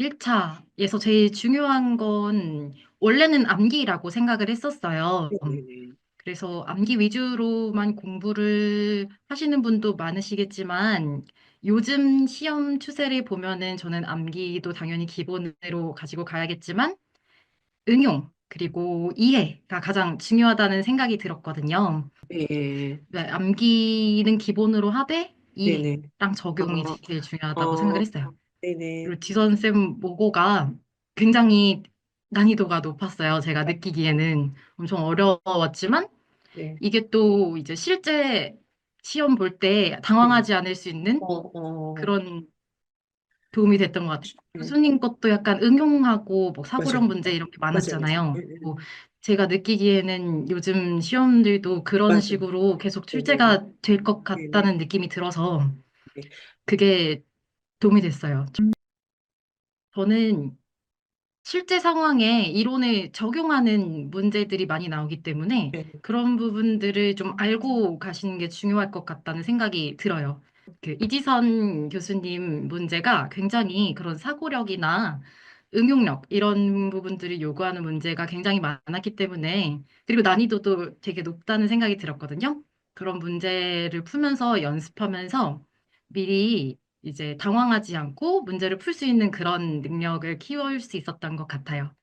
1차에서 제일 중요한 건 원래는 암기라고 생각을 했었어요. 네네네. 그래서 암기 위주로만 공부를 하시는 분도 많으시겠지만 요즘 시험 추세를 보면은 저는 암기도 당연히 기본으로 가지고 가야겠지만 응용 그리고 이해가 가장 중요하다는 생각이 들었거든요. 네. 네, 암기는 기본으로 하되 네네. 이해랑 적용이 어, 제일 중요하다고 어, 생각을 했어요. 네네. 그리고 지선 쌤 모고가 굉장히 난이도가 높았어요. 제가 느끼기에는 엄청 어려웠지만 네. 이게 또 이제 실제 시험 볼때 네. 당황하지 않을 수 있는 어, 어, 그런 도움이 됐던 것 같아요. 네. 교수님 것도 약간 응용하고 뭐 사고력 맞아요. 문제 이렇게 맞아요. 많았잖아요. 네, 네, 뭐 네. 제가 느끼기에는 요즘 시험들도 그런 맞아요. 식으로 계속. 출제가 될 것 네네. 같다는 느낌이 들어서 네. 그게 도움이 됐어요. 저는 실제 상황에 이론을 적용하는 문제들이 많이 나오기 때문에 네. 그런 부분들을 좀 알고 가시는 게 중요할 것 같다는 생각이 들어요. 그 이지선 교수님 문제가 굉장히 그런 사고력이나 응용력 이런 부분들을 요구하는 문제가 굉장히 많았기 때문에 그리고 난이도도 되게 높다는 생각이 들었거든요. 그런 문제를 풀면서 연습하면서 미리 이제 당황하지 않고 문제를 풀 수 있는 그런 능력을 키울 수 있었던 것 같아요.